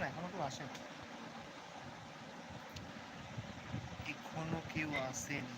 না এখনও কেউ আসেনি। এখনও কেউ আসেনি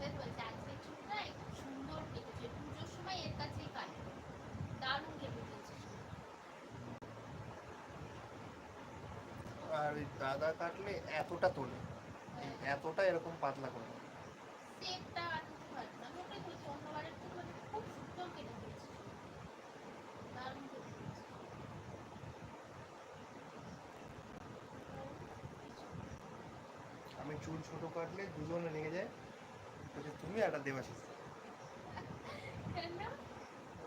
বেশ বলছে, আজকের চুলটা একটু সুন্দর কেটেছে। পুজোর সময় এর কাছেই কাটে। দারুণ কেটে দিয়েছে চুল। আর ওই দাদা কাটলে এতটা তোলে এই এতটা এরকম পাতলা করে। আমি চুল। ছোট কাটলে দুজনে লেগে যায় বলছে তুমি একটা দেবাশিস?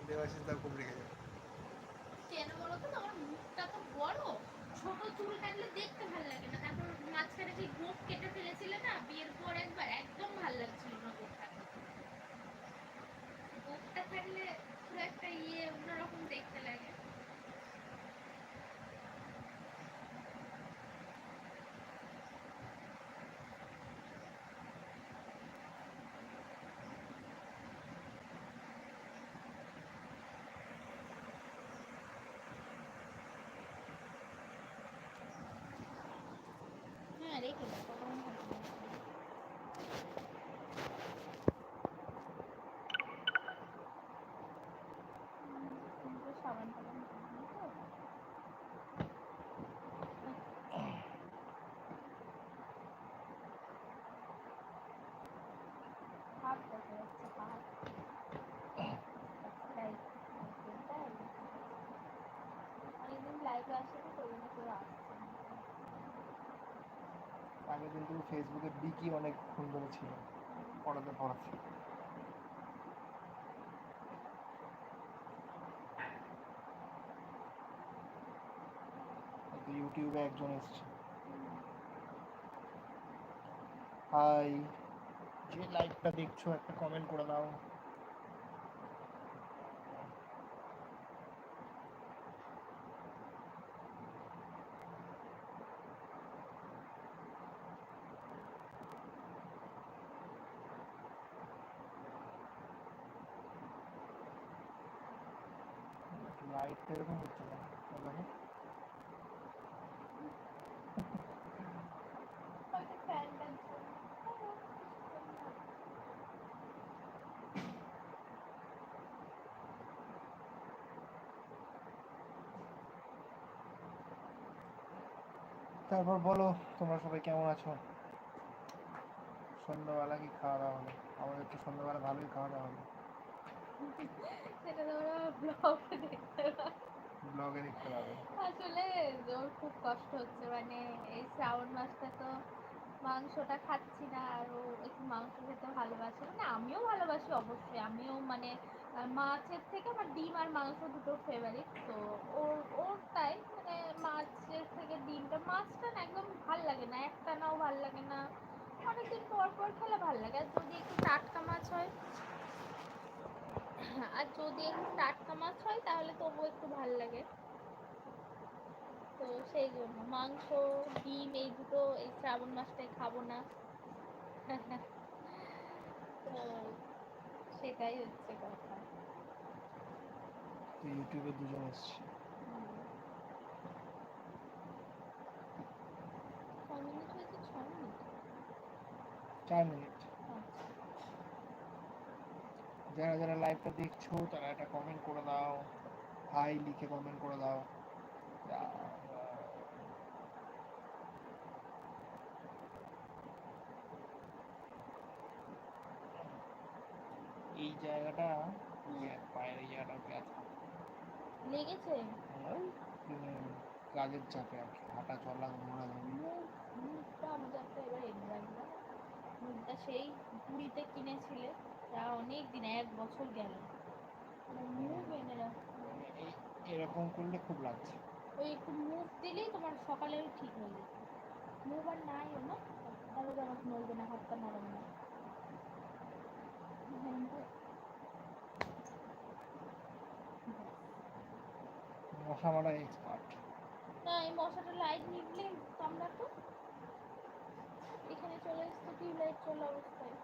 দেবাশিস দা খুব রেগে যায় কেন বলো তো আমার মুখটা তো বড় ছোট চুল কাটলে দেখতে ভালো লাগে না তারপর মাঝখানে সেই গোপ কেটে ফেলেছিলে না, বিয়ের পর একবার একদম ভালো লাগছিল না গোপটা। গোপটা থাকলে পুরো একটা ইয়ে অন্যরকম দেখতে লাগে হ্যাঁ রেখে দাও তখন ভালো লাগবে। হুম, কিন্তু সাবান টাবান দিইনি তো। হাত দেখা যাচ্ছে তাই তাই অনেকদিন লাইভে আসেনি তো ওই জন্য কেউ আসছে না আগে কিন্তু ফেসবুকে বিকি অনেক সুন্দর ছিল পড়াতে পড়াতে। হয়তো ইউটিউবে একজন এসছে। হাই যে লাইভটা দেখছ, একটা কমেন্ট করে দাও লাইটটা এরকম হচ্ছে না দেখো হয়তো ফ্যানটার জন্য তারপর বলো তোমরা সবাই কেমন আছো? সন্ধ্যাবেলা কি খাওয়া দাওয়া হলো আমাদের তো সন্ধ্যাবেলা ভালোই খাওয়া দাওয়া হলো সেটা তোমরা ব্লগে দেখতে ব্লগে দেখতে পাবে। আসলে ওর খুব কষ্ট হচ্ছে মানে এই শ্রাবণ মাসটা তো মাংসটা খাচ্ছি না আর ও একটু মাংস খেতে ভালোবাসে। মানে আমিও ভালোবাসি অবশ্যই আমিও মানে আহ, মাছের থেকে আমার ডিম আর মাংস দুটো ফেভারিট তো ওর ওর তাই মানে মাছের থেকে ডিমটা মাছটা না একদম ভালো লাগে না একটানাও ভালো লাগে না অনেকদিন পর পর খেলে ভালো লাগে। আর যদি একটু টাটকা মাছ হয় আর যদি একটু টাটকা মাছ হয় তাহলে তবুও একটু ভালো লাগে। তো সেই জন্য মাংস ডিম এই দুটো এই শ্রাবণ মাসটায় খাব না। তো সেটাই হচ্ছে কথা। তো ইউটিউবে দুজন এসছে হুম। কয় মিনিট হয়েছে? ছ মিনিট? চার মিনিট। আচ্ছা। যারা যারা লাইভটা দেখছ তারা একটা কমেন্ট করে দাও। হাই লিখে কমেন্ট করে দাও এই জায়গাটা পায়ের এই জায়গাটা ব্যথা লেগেছে? কাজের চাপে আর কি। হাঁটা চলা ঘোরা মুখটা আমাদের এবার এনে রাখবে মুখটা সেই পুরীতে কিনেছিলে তা অনেক দিন এক বছর গেল। মুভ এনে রাখো এই এরকম করলে খুব লাগছে। ওই একটু মুভ দিলেই তোমার সকালে ঠিক হয়ে যাবে। মুভ আর নাই ও না তাহলে তো আমার নড়বে না হাত পা নাড়াবে না হ্যাঁ, তো- মশা মারা এক্সপার্ট না এই মশাটা লাইট নিভলে আমরা তো। এখানে চলে এসছে টিউবলাইট চলা অবস্থায়?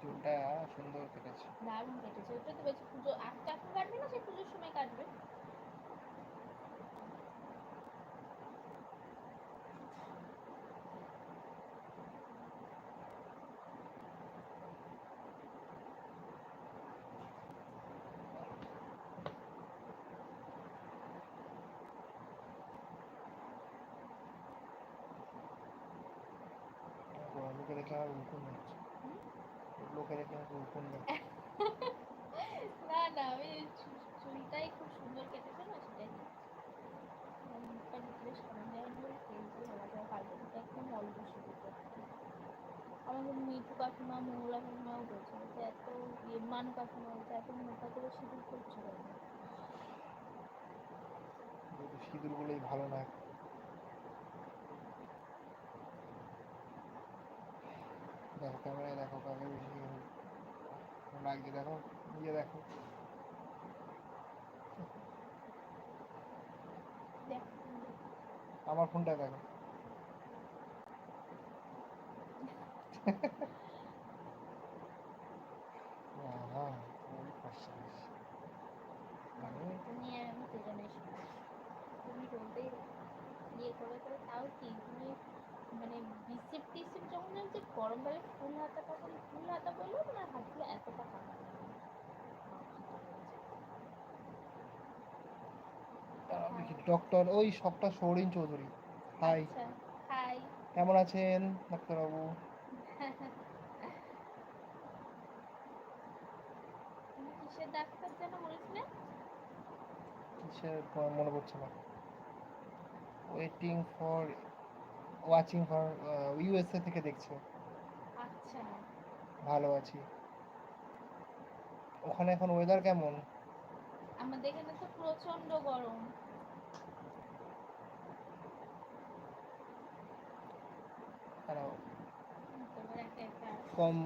চুলটা সুন্দর কেটেছে। দারুণ কেটেছে ওটা তো বেশি পুজো এখন কাটবে না? সে পুজোর সময় কাটবে। লোকে দেখে আমার উকুন হচ্ছে লোকে দেখে আমার উকুন হচ্ছে না না আমি চুলটাই খুব সুন্দর কেটেছে না সেটাই মুখটা রিফ্রেশ করা যায় বলে তেলটা হওয়া যায় পারবে না একদম অল্প শুরু করতে আমাদের মিঠু কাকিমা মঙ্গলা কাকিমাও বলছে যে এত ইয়ে মানু কাকিমা বলছে এত মোটা করে সিঁদুর করছে কেন? সিঁদুর গুলোই ভালো না। দেখো, ক্যামেরায় দেখো কাকে বেশি লাগছে দেখো নিজে দেখো। আমার ফোনটা দেখো। তুমি রোদে ইয়ে করে করে তাও কি মানে বিসিপ টিসিপ যখন যে গরমকালে ফুল হাতা তখন ফুল হাতা বললেও তোমার হাতগুলো এতটা দেখি ডক্টর ওই সবটা সৌরিন চৌধুরী। হাই আচ্ছা হাই কেমন আছেন ডাক্তারবাবু? কিসের ডাক্তার যেন বলেছিলে কিসের মনে পড়ছে না। Waiting for watching for USA থেকে দেখছে। আচ্ছা। ভালো আছি। ওখানে এখন ওয়েদার কেমন? আমাদের এখানে তো প্রচণ্ড গরম। কম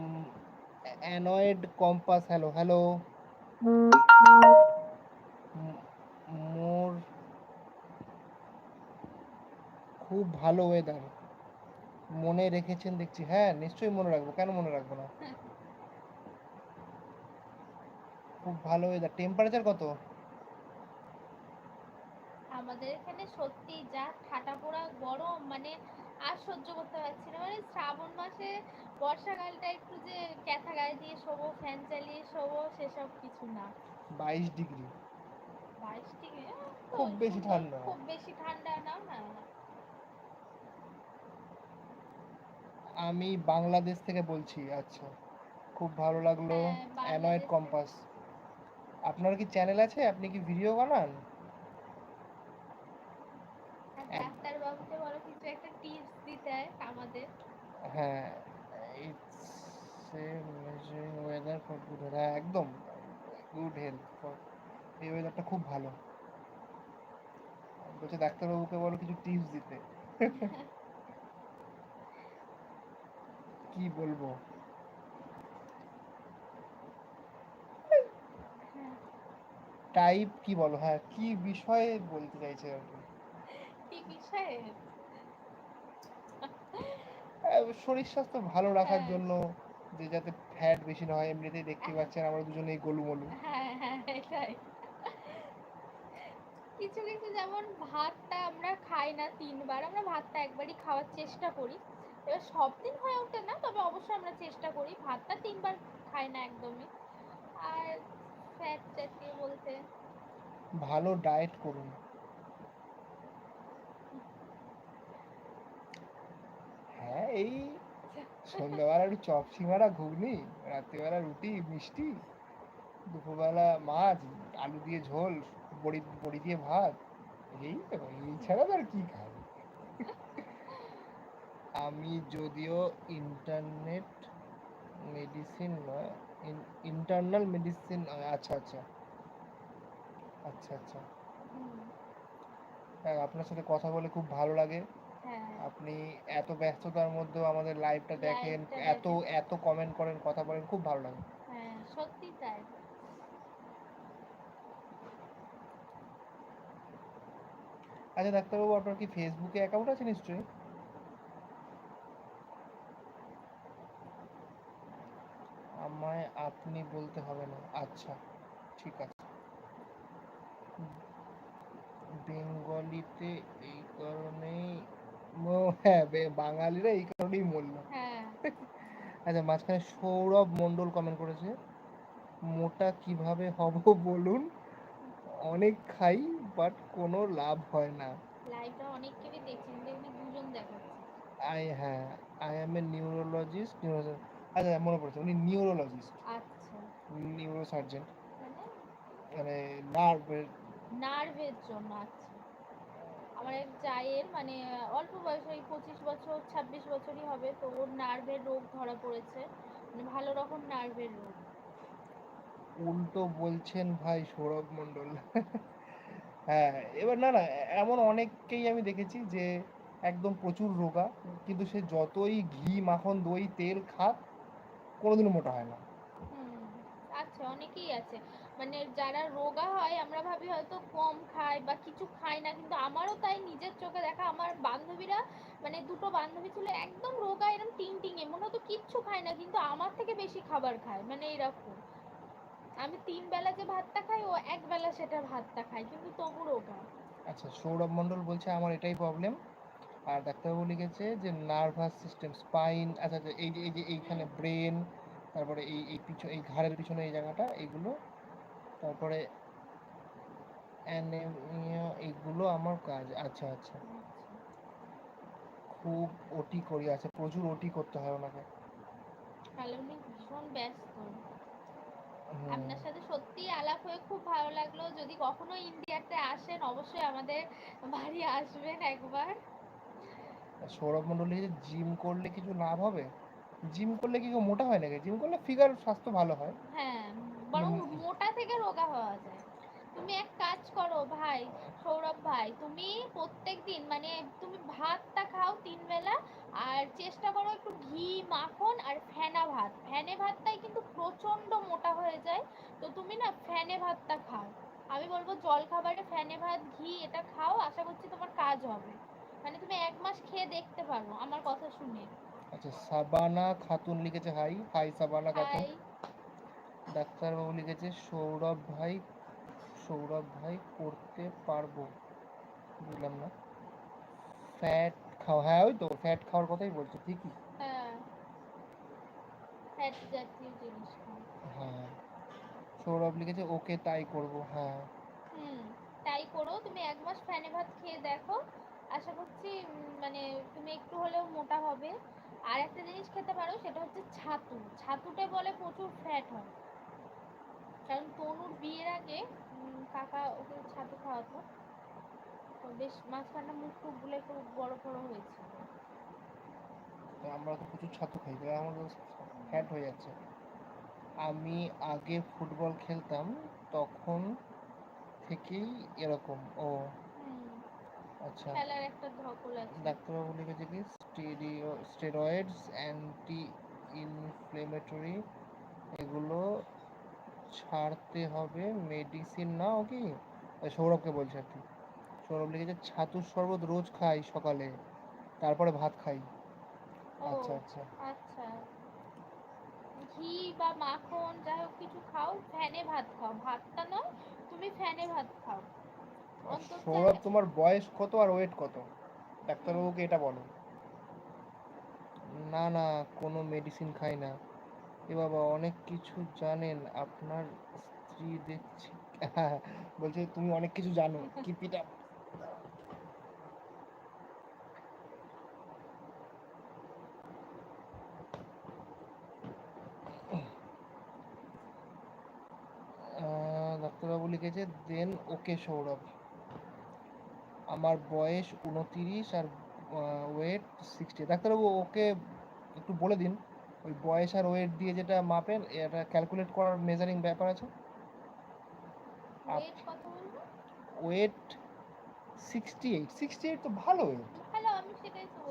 অ্যানয়েড কম্পাস হ্যালো হ্যালো মোর খুব ভালো ওয়েদার মনে রেখেছেন দেখছি। হ্যাঁ নিশ্চয়ই মনে রাখব। কেন মনে রাখব না? খুব ভালো ওয়েদার টেম্পারেচার কত? আমাদের এখানে সত্যি যা ঠাটা পোড়া গরম মানে আর সহ্য করতে পারছি না। মানে শ্রাবণ মাসে বর্ষাকালটা একটু যে ক্যাথা গায়ে দিয়ে শোবো ফ্যান চালিয়ে শোবো সেসব কিছু না। বাইশ ডিগ্রি। বাইশ ডিগ্রি? খুব বেশি ঠান্ডা। খুব বেশি ঠান্ডা না না। আমি বাংলাদেশ থেকে বলছি আচ্ছা। খুব ভালো লাগল হ্যাঁ, অ্যানয়েড কম্পাস। আপনার কি চ্যানেল আছে? আপনি কি ভিডিও বানান? ডাক্তার বাবুকে বলো কিছু একটা টিপস দিতে আমাদের। হ্যাঁ it's measuring weather for good হ্যাঁ একদম গুড হেলথ ফর এই ওয়েদারটা খুব ভালো। বলছে ডাক্তারবাবুকে বলো কিছু টিপস দিতে। কি বলব? হ্যাঁ টাইপ কি বলো? হ্যাঁ কি বিষয়ে বলতে চাইছে আর কি কি বিষয়ে শরীর স্বাস্থ্য ভালো রাখার হ্যাঁ। জন্য যে যাতে ফ্যাট বেশি না হয় এমনিতেই দেখতে পাচ্ছেন আমরা দুজনেই গোলুমলু। হ্যাঁ হ্যাঁ এটাই। কিছু কিছু যেমন ভাতটা আমরা খাই না তিনবার আমরা ভাতটা একবারই খাওয়ার চেষ্টা করি। এবার সব দিন হয়ে ওঠে না, তবে অবশ্যই আমরা চেষ্টা করি। ভাতটা তিনবার খাই না একদমই। আর ফ্যাট জাতীয় বলতে? ভালো ডায়েট করুন। হ্যাঁ এই সন্ধ্যাবেলা একটু চপ সিঙ্গারা ঘুগনি, রাত্রিবেলা রুটি, মিষ্টি, দুপুরবেলা মাছ, আলু দিয়ে ঝোল, বড়ি বড়ি দিয়ে ভাত, এই তো এই ছাড়া আর কি খাই আমি যদিও ইন্টারনেট মেডিসিন নয় ইন্টারনাল মেডিসিন আচ্ছা আচ্ছা। আচ্ছা আচ্ছা। হ্যাঁ আপনার সাথে কথা বলে খুব ভালো লাগে। হ্যাঁ। আপনি এত ব্যস্ততার মধ্যেও আমাদের লাইভটা দেখেন এত এত কমেন্ট করেন কথা বলেন খুব ভালো লাগে। হ্যাঁ সত্যি তাই। আচ্ছা ডাক্তারবাবু আপনার কি ফেসবুকে অ্যাকাউন্ট আছে নিশ্চয়ই? আপনি বলতে হবে না। আচ্ছা ঠিক আছে। বেঙ্গলিতে এই কারণেই হ্যাঁ বাঙালিরা এই কারণেই মরল হ্যাঁ। আচ্ছা মাঝখানে সৌরভ মণ্ডল কমেন্ট করেছে। মোটা কীভাবে হব বলুন? অনেক খাই বাট কোনো লাভ হয় না। লাইভটা অনেককেই দেখছেন দেখবি দুজন দেখাচ্ছে। আই হ্যাঁ আই এম এ নিউরোলজিস্ট আচ্ছা মনে পড়েছে উনি নিউরোলজিস্ট আচ্ছা। নিউরো সার্জন মানে নার্ভের নার্ভের জন্য আচ্ছা। আমার এক জায়ের মানে অল্প বয়স ওই পঁচিশ বছর ছাব্বিশ বছরই হবে তো ওর নার্ভের রোগ ধরা পড়েছে। মানে ভালো রকম নার্ভের রোগ। উল্টো বলছেন ভাই সৌরভ মণ্ডল। হ্যাঁ এবার না না এমন অনেককেই আমি দেখেছি যে একদম প্রচুর রোগা কিন্তু সে যতই ঘি মাখন দই তেল খাক কোনোদিনও মোটা হয় না। আচ্ছা অনেকেই আছে। মানে যারা রোগা হয় আমরা ভাবি হয়তো কম খায় বা কিছু খায় না কিন্তু আমারও তাই নিজের চোখে দেখা। আমার বান্ধবীরা মানে দুটো বান্ধবী ছিল একদম রোগা এরকম টিং টিঙে মনে হতো কিচ্ছু খায় না কিন্তু আমার থেকে বেশি খাবার খায় মানে এরকম। আমি তিন বেলা যে ভাতটা খাই ও এক বেলা সেটা ভাতটা খায় কিন্তু তবু রোগা। আচ্ছা সৌরভ মণ্ডল বলছে আমার এটাই প্রবলেম আর ডাক্তারবাবু লিখেছে যে নার্ভাস সিস্টেম স্পাইন আচ্ছা আচ্ছা এই যে এই যে এইখানে ব্রেন তারপরে এই এই পিছনে এই ঘাড়ের পিছনে এই জায়গাটা এইগুলো। তারপরে অ্যানেমিয়া এইগুলো আমার কাজ। আচ্ছা আচ্ছা। খুব ওটি করি আছে প্রচুর ওটি করতে হয় ওনাকে। তাহলে উনি ভীষণ ব্যস্ত। আপনার সাথে সত্যিই আলাপ হয়ে খুব ভালো লাগল। যদি কখনো ইন্ডিয়াতে আসেন অবশ্যই আমাদের বাড়ি আসবেন একবার। সৌরভ লিখেছে জিম করলে কিছু লাভ হবে? জিম করলে কি মোটা হয় নাকি? জিম করলে ফিগার স্বাস্থ্য ভালো হয়। হ্যাঁ বরং মোটা থেকে রোগা হওয়া যায়। তুমি এক কাজ করো ভাই সৌরভ ভাই তুমি প্রত্যেক দিন মানে তুমি ভাতটা খাও তিন বেলা আর চেষ্টা করো একটু ঘি মাখন আর ফেনা ভাত। ফ্যানে ভাতটাই কিন্তু প্রচণ্ড মোটা হয়ে যায়। তো তুমি না ফ্যানে ভাতটা খাও। আমি বলব জল খাবারে ফ্যানে ভাত ঘি এটা খাও আশা করছি তোমার কাজ হবে। মানে তুমি এক মাস খেয়ে দেখতে পারো আমার কথা শুনে। আচ্ছা সাবানা খাতুন লিখেছে হাই হাই সাবানা খাতুন। ডাক্তারবাবু লিখেছে সৌরভ ভাই সৌরভ ভাই করতে পারব। বুঝলাম না। ফ্যাট খাওয়া হ্যাঁ ওই তো ফ্যাট খাওয়ার কথাই বলছে ঠিকই। হ্যাঁ। ফ্যাট জাতীয় জিনিস হ্যাঁ। সৌরভ লিখেছে ওকে তাই করব। হ্যাঁ। হুম তাই করো। তুমি এক মাস ফ্যানে ভাত খেয়ে দেখো। আশা করছি মানে তুমি একটু হলেও মোটা হবে। আর একটা জিনিস খেতে পারো সেটা হচ্ছে ছাতু। ছাতুতে বলে প্রচুর ফ্যাট হয়। কারণ তনুর বিয়ের আগে কাকা ওকে ছাতু খাওয়াতো। তো বেশ মাঝখানটা মুখ টুকগুলো একটু বড় বড় হয়েছিল তো আমরা তো প্রচুর ছাতু খাই তাই আমাদের ফ্যাট হয়ে যাচ্ছে। আমি আগে ফুটবল খেলতাম তখন থেকেই এরকম ও। আচ্ছা। খেলার একটা ধকল আছে। ডাক্তারবাবু লিখেছে কি স্টেরয়েডস অ্যান্টি ইনফ্লেমেটরি এগুলো ছাড়তে হবে মেডিসিন নাও কি? ওই সৌরভকে বলছে আর কি। সৌরভ লিখেছে ছাতুর শরবত রোজ খাই সকালে তারপরে ভাত খাই। আচ্ছা আচ্ছা। আচ্ছা। ঘি বা মাখন যাই হোক কিছু খাও ফ্যানে ভাত খাও। ভাতটা নয় তুমি ফ্যানে ভাত খাও। সৌরভ তোমার বয়স কত আর ওয়েট কত? ডাক্তারবাবুকে এটা বলো। না না, কোনো মেডিসিন খাই না। এ বাবা, অনেক কিছু জানেন, আপনার স্ত্রী দেখছি। বলছে, তুমি অনেক কিছু জানো কিপ ইট আপ ডাক্তারবাবু লিখেছে দেন ওকে সৌরভ। আমার বয়স উনতিরিশ আর ওয়েট সিক্সটি ডাক্তারবাবু ওকে একটু বলে দিন ওই বয়স আর ওয়েট দিয়ে যেটা মাপেন এটা ক্যালকুলেট করার মেজারিং ব্যাপার আছে? ওয়েট কত বলব weight sixty eight sixty eight তো ভালো ওয়েট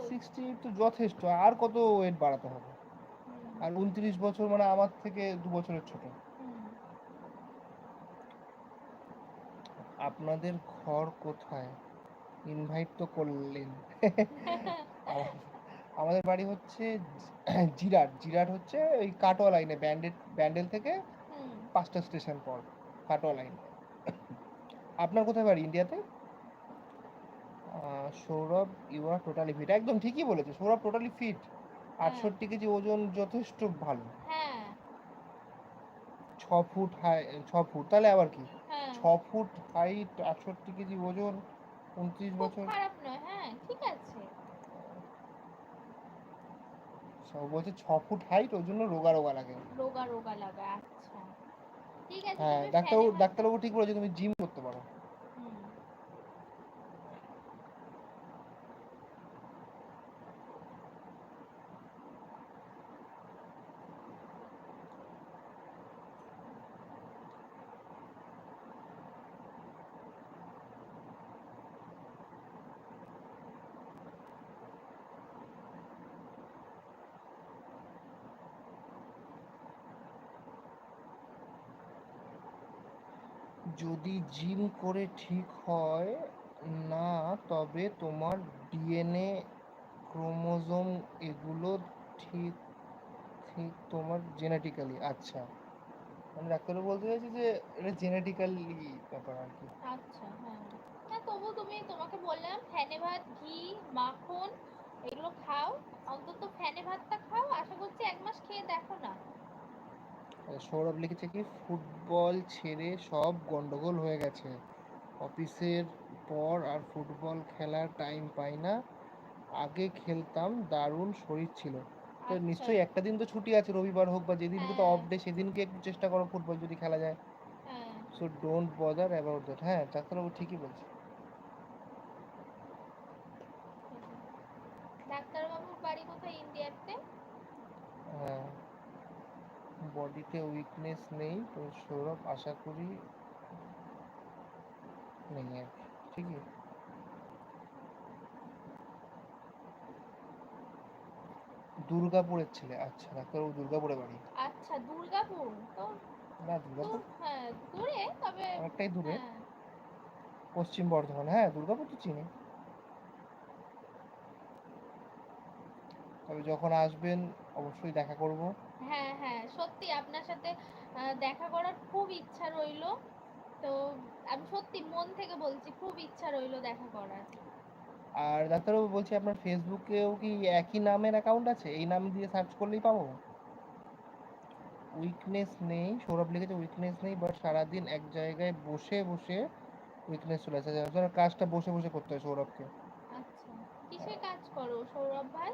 সিক্সটি এইট তো যথেষ্ট। আর কত ওয়েট বাড়াতে হবে? আর উনত্রিশ বছর মানে আমার থেকে দু বছরের ছোট। আপনাদের ঘর কোথায়? ইনভাইট তো করলেন। আমাদের বাড়ি হচ্ছে জিরাট। জিরাট হচ্ছে ওই কাটোয়া লাইনে ব্যান্ডেল ব্যান্ডেল থেকে পাঁচটা স্টেশন পর কাটোয়া লাইন আপনার কোথায় বাড়ি? ইন্ডিয়াতে Sourav you are totally fit একদম ঠিকই বলেছে সৌরভ টোটালি ফিট আটষট্টি কেজি ওজন যথেষ্ট ভালো। হ্যাঁ। ছ ফুট হাই ছ ফুট তাহলে আবার কি? হ্যাঁ। ছ ফুট হাইট আটষট্টি কেজি ওজন। উনত্রিশ বছর? খারাপ নয় হ্যাঁ ঠিক আছে। সব বলছে ছ ফুট হাইট ওই জন্য রোগা রোগা লাগে। রোগা রোগা লাগে আচ্ছা। ঠিক আছে হ্যাঁ ডাক্তার ডাক্তারবাবু ডাক্তারবাবু ঠিক বলেছে তুমি জিম করতে পারো হুম, যদি জিম করে ঠিক হয় না, তবে তোমার ডিএনএ ক্রোমোজোম এগুলো ঠিক ঠিক তোমার জেনেটিক্যালি আচ্ছা। মানে ডাক্তারবাবু বলতে চাইছি যে এটা জেনেটিক্যালি ব্যাপার আর কি। আচ্ছা হ্যাঁ। না তবু তুমি তোমাকে বললাম, ফ্যানে ভাত, ঘি, মাখন, এগুলো খাও। অন্তত ফ্যানে ভাতটা খাও, আশা করছি এক মাস খেয়ে দেখো না। সৌরভ লিখেছে কি ফুটবল ছেড়ে সব গন্ডগোল হয়ে গেছে। অফিসের পর আর ফুটবল খেলার টাইম পাই না। আগে খেলতাম দারুণ শরীর ছিল। তো আচ্ছা। নিশ্চয়ই একটা দিন তো ছুটি আছে রবিবার হোক বা যেদিনকে তো হ্যাঁ। অফ ডে সেদিনকে একটু চেষ্টা করো ফুটবল যদি খেলা যায়। হ্যাঁ। So don't bother about that হ্যাঁ ডাক্তারবাবু ঠিকই বলছে। ডাক্তারবাবুর বাড়ি কোথায় ইন্ডিয়াতে? হ্যাঁ। বডিতে উইকনেস নেই তো সৌরভ আশা করি নেই আর কি ঠিকই দুর্গাপুরের ছেলে আচ্ছা ডাক্তারবাবু দুর্গাপুরে বাড়ি? আচ্ছা দুর্গাপুর তো না দূর দুর্গাপুর হ্যাঁ দূরে তবে অনেকটাই দূরে। হ্যাঁ। পশ্চিম বর্ধমান হ্যাঁ দুর্গাপুর তো চিনি। তবে যখন আসবেন অবশ্যই দেখা করব। হ্যাঁ হ্যাঁ সত্যি আপনার সাথে দেখা করার খুব ইচ্ছা রইল। তো আমি সত্যি মন থেকে বলছি খুব ইচ্ছা রইল দেখা করার। আর ডাক্তারবাবু বলছি আপনার ফেসবুকেও কি একই নামের অ্যাকাউন্ট আছে? এই নাম দিয়ে সার্চ করলেই পাবো? উইকনেস নেই সৌরভ লিখেছে উইকনেস নেই বাট সারাদিন এক জায়গায় বসে বসে উইকনেস চলে আসে। কাজটা বসে বসে করতে হয় সৌরভকে। আচ্ছা কিসে কাজ করো সৌরভ ভাই?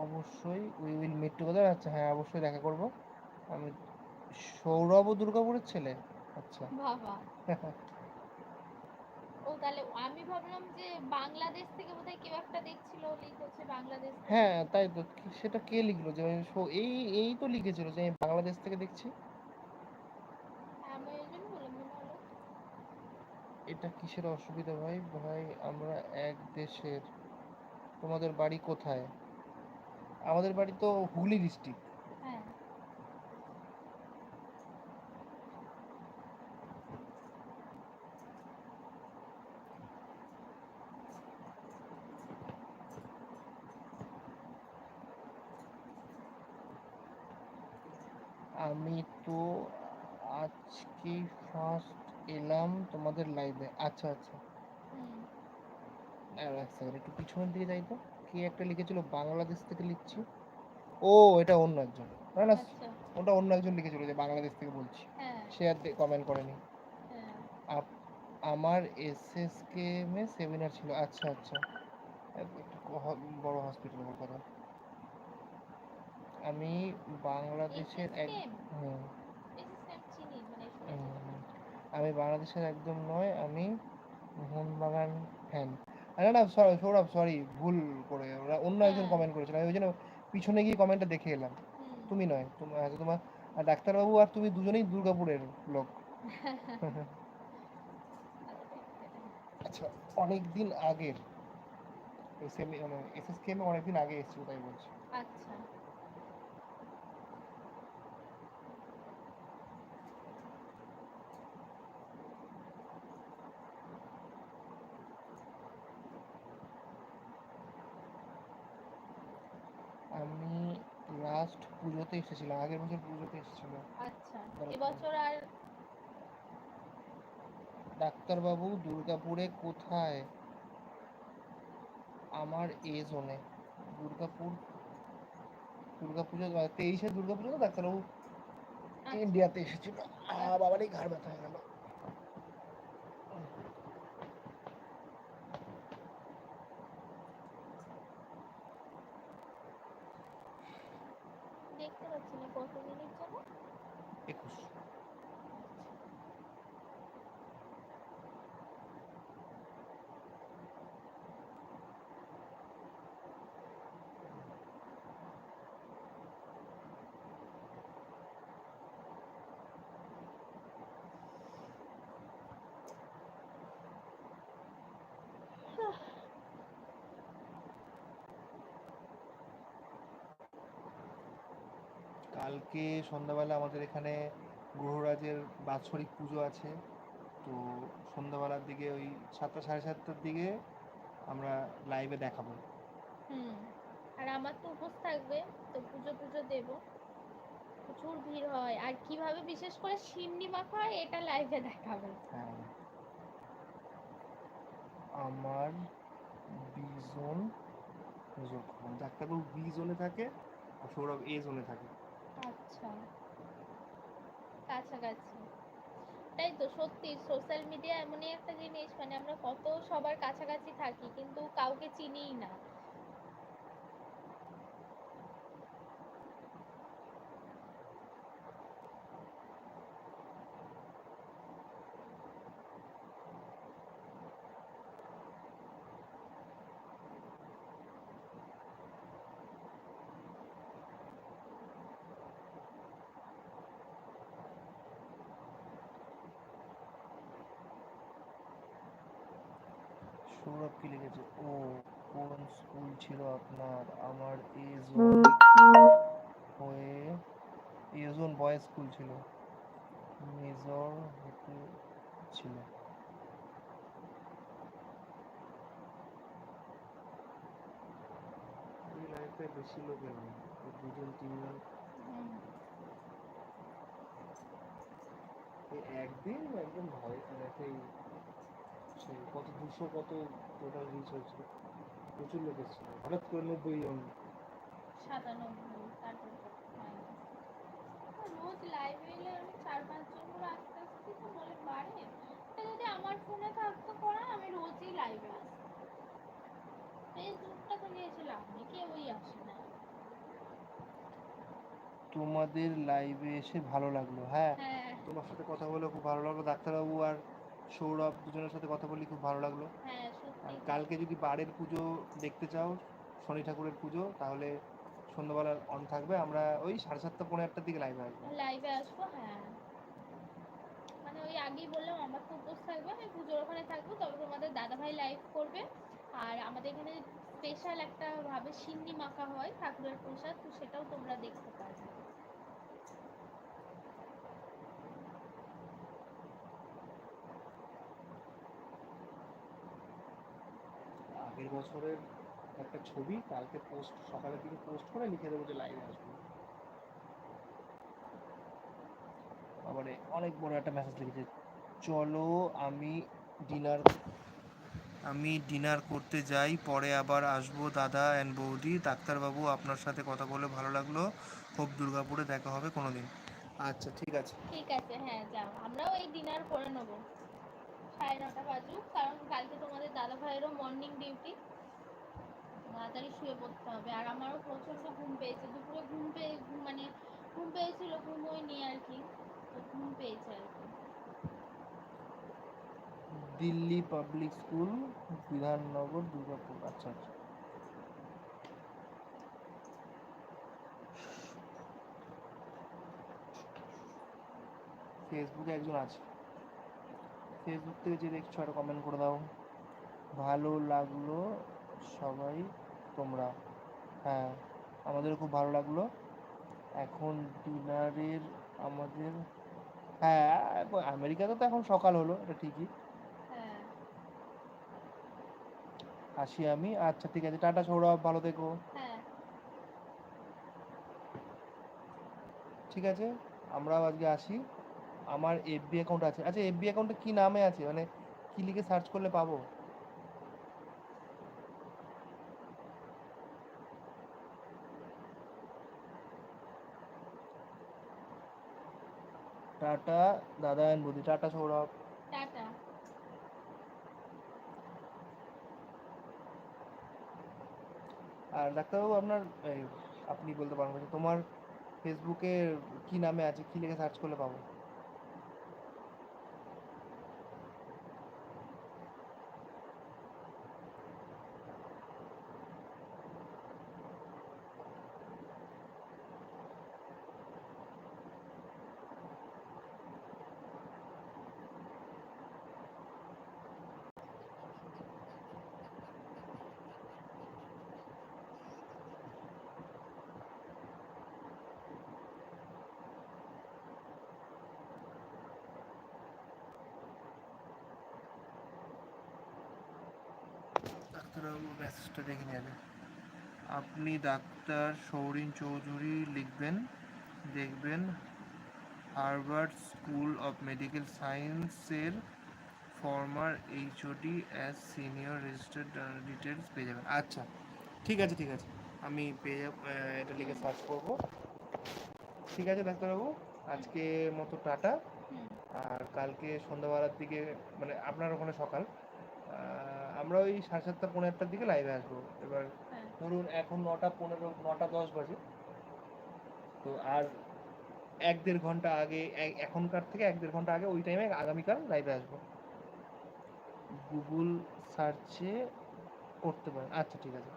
অবশ্যই উই উইল মিট টুগেদার আচ্ছা হ্যাঁ অবশ্যই দেখা করব। আমি সৌরভ ও দুর্গাপুরের ছেলে। আচ্ছা। বাবা। ও তাহলে আমি ভাবলাম যে বাংলাদেশ থেকে বোধহয় কেউ একটা দেখছিল লিখেছে বাংলাদেশ হ্যাঁ তাই তো। সেটা কে লিখলো? যে এই এই তো লিখেছিল যে আমি বাংলাদেশ থেকে দেখছি। হলো এটা কিসের অসুবিধা ভাই? ভাই আমরা এক দেশের তোমাদের বাড়ি কোথায়? আমাদের বাড়ি তো হুগলি ডিস্ট্রিক্ট হ্যাঁ। আমি তো আজকে ফার্স্ট এলাম তোমাদের লাইভে আচ্ছা আচ্ছা। এক সেকেন্ড একটু পিছনের দিকে যাই তো। কে একটা লিখেছিল? বাংলাদেশ থেকে লিখছি। ও এটা অন্য একজন। না না? আচ্ছা। ওটা অন্য একজন লিখেছিল যে বাংলাদেশ থেকে বলছি। হ্যাঁ। সে আর কমেন্ট করেনি। হ্যাঁ। আমার এসএসকে মে সেমিনার ছিল। আচ্ছা আচ্ছা। বড় হসপিটাল কথা। আমি বাংলাদেশের এক মানে। আমি বাংলাদেশের একদম নয় আমি মোহনবাগান ফ্যান না না সরি সৌরভ সরি ভুল করে ওরা অন্য একজন হ্যাঁ। কমেন্ট করেছিল। আমি ওই জন্য পিছনে গিয়ে কমেন্টটা দেখে এলাম। তুমি নয় তোমার তোমার আর ডাক্তারবাবু আর তুমি দুজনেই দুর্গাপুরের লোক। আচ্ছা অনেক দিন আগের এসএমএ মানে এসএসকেএমে অনেক দিন আগে এসেছিল তাই বলছি। আচ্ছা আমি লাস্ট পুজোতে এসেছিলাম আগের বছর পুজোতে এসেছিলাম আচ্ছা। এবছর আর? ডাক্তারবাবু দুর্গাপুরে কোথায়? আমার এ জোনে। দুর্গাপুর দুর্গাপুজো তেইশে দুর্গাপুজো ডাক্তারবাবু আচ্ছা, ইন্ডিয়াতে এসেছিল। বাবারই ঘাড় ব্যথা হয়ে গেল। দেখতে পাচ্ছি না কত মিনিট যেন একুশ। কালকে সন্ধ্যাবেলা আমাদের এখানে গ্রহরাজের বাৎসরিক পুজো আছে। তো সন্ধ্যাবেলার দিকে ওই সাতটা সাড়ে সাতটার দিকে আমরা লাইভে দেখাবো। হুম আর আমার তো উপোস থাকবে তো পুজো পুজো দেব। প্রচুর ভিড় হয়। আর কীভাবে বিশেষ করে সিন্নি মাখা হয় এটা লাইভে দেখাবে। হ্যাঁ। আমার বিজন যখন ডাক্তারবাবু বি জোনে থাকে আর সৌরভ এ জোনে থাকে। আচ্ছা। কাছাকাছি। তাই তো, সত্যি সোশ্যাল মিডিয়া এমনই একটা জিনিস মানে আমরা কত সবার কাছাকাছি থাকি, কিন্তু কাউকে চিনিই না সৌরভ কি লিখেছে ও কোন স্কুল ছিল আপনার আমার এ জোন হয়ে জোন বয়েজ স্কুল ছিল। মেজর হতে ছিল। লাইফে বেশি লোক এলো দুজন তিনজন। একদিন একদম ভয় দেখেই সেই কত দুশো কত টোটাল রিচ হয়েছিল। প্রচুর লোক এসেছিল। হঠাৎ করে নব্বই জন। সাতানব্বই তারপর। রোজ লাইভে এলে আমি চার পাঁচজন করে আস্তে আস্তে তো বলে বাড়ে। যদি আমার ফোনে থাকতো করা আমি রোজই লাইভে আসতাম। ফেসবুকটা তো নিয়েছিলাম আমি কেউই আসে না। তোমাদের লাইভে এসে ভালো লাগল হ্যাঁ? হ্যাঁ। তোমার সাথে কথা বলে খুব ভালো লাগল। ডাক্তারবাবু আর সৌরভ দুজনের সাথে কথা বলি খুব ভালো লাগল। হ্যাঁ আর কালকে যদি বারের পুজো দেখতে চাও শনি ঠাকুরের পুজো তাহলে সন্ধ্যাবেলা অন থাকবে। আমরা ওই সাড়ে সাতটা পনেরো আটটার দিকে লাইভে আসব। লাইভে আসব হ্যাঁ। মানে ওই আগেই বললাম আমার তো উপোস থাকবে আমি পুজোর ওখানে থাকব তবে তোমাদের দাদাভাই লাইভ করবে। আর আমাদের এখানে স্পেশাল একটা ভাবে সিন্নি মাখা হয় ঠাকুরের প্রসাদ তো সেটাও তোমরা দেখতে পারবে আগের বছরের একটা ছবি কালকে পোস্ট সকালের দিকে পোস্ট করে লিখে দেবো যে লাইভে আসব। আবারে অনেক বড় একটা মেসেজ লিখেছে। চলো আমি ডিনার আমি ডিনার করতে যাই পরে আবার আসব দাদা অ্যান্ড বৌদি। ডাক্তারবাবু আপনার সাথে কথা বলে ভালো লাগল। খুব দুর্গাপুরে দেখা হবে কোনোদিন। আচ্ছা ঠিক আছে। ঠিক আছে হ্যাঁ যাও। আমরাও এই ডিনার করে নেব। সাড়ে নটা বাজুক, কারণ কালকে তোমাদের দাদা ভাইয়েরও মর্নিং ডিউটি তাড়াতাড়ি শুয়ে পড়তে হবে। আর আমারও প্রচণ্ড ঘুম পেয়েছে। দুপুরে ঘুম পেয়ে ঘুম- মানে ঘুম পেয়েছিল ঘুমোইনি আর কি। তো ঘুম পেয়েছে আর কি। Delhi public school Bidhannagar, Durgapur. আচ্ছা আচ্ছা। ফেসবুকে একজন আছে। ফেসবুক থেকে যে দেখছ একটা কমেন্ট করে দাও। ভালো লাগল সবাই তোমরা। হ্যাঁ আমাদের খুব ভালো লাগল। এখন ডিনারের আমাদের হ্যাঁ আমেরিকাতে তো এখন সকাল হলো এটা ঠিকই। হ্যাঁ। আসি আমি। আচ্ছা ঠিক আছে টাটা সৌরভ ভালো থেকো। হ্যাঁ। ঠিক আছে আমরাও আজকে আসি। আমার এফবি অ্যাকাউন্ট আছে। আচ্ছা এফবি অ্যাকাউন্টে কি নামে আছে? মানে কি লিখে সার্চ করলে পাবো? টাটা দাদা এন্ড বুদ্ধি টাটা সৌরভ। টাটা। আর ডাক্তারবাবু আপনার আপনি বলতে পারবেন তোমার ফেসবুকে কি নামে আছে? কি লিখে সার্চ করলে পাবো ডাক্তারবাবু মেসেজটা দেখে নেবে আপনি ডাক্তার সৌরিন চৌধুরী লিখবেন দেখবেন হার্ভার্ড স্কুল অফ মেডিকেল সায়েন্সের former HOD as senior registered details পেয়ে যাবেন। আচ্ছা ঠিক আছে ঠিক আছে। আমি পেয়ে যাব এটা লিখে সার্চ করব। ঠিক আছে ডাক্তারবাবু আজকে মতো টাটা। আর কালকে সন্ধ্যাবেলার দিকে মানে আপনার ওখানে সকাল। আমরা ওই সাড়ে সাতটা পনেরো আটটার দিকে লাইভে আসব। এবার হ্যাঁ। ধরুন এখন নটা পনেরো নটা দশ বাজে। তো আর এক দেড় ঘণ্টা আগে এখনকার থেকে এক দেড় ঘণ্টা আগে ওই টাইমে আগামীকাল লাইভে আসব। গুগল সার্চে করতে পারেন। আচ্ছা ঠিক আছে।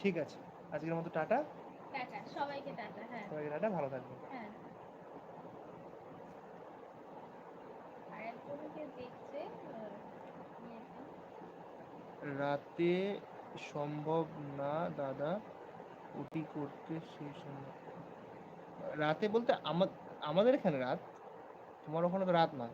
ঠিক আছে। আজকের মতো টাটা। টাটা। সবাইকে টাটা। হ্যাঁ। সবাইকে টাটা। ভালো থাকবেন। হ্যাঁ। আর একজনকে দেখছে রাতে সম্ভব না, দাদা। ওটি করতে সেই সময়। রাতে বলতে আমা- আমাদের এখানে রাত। তোমার ওখানে তো রাত না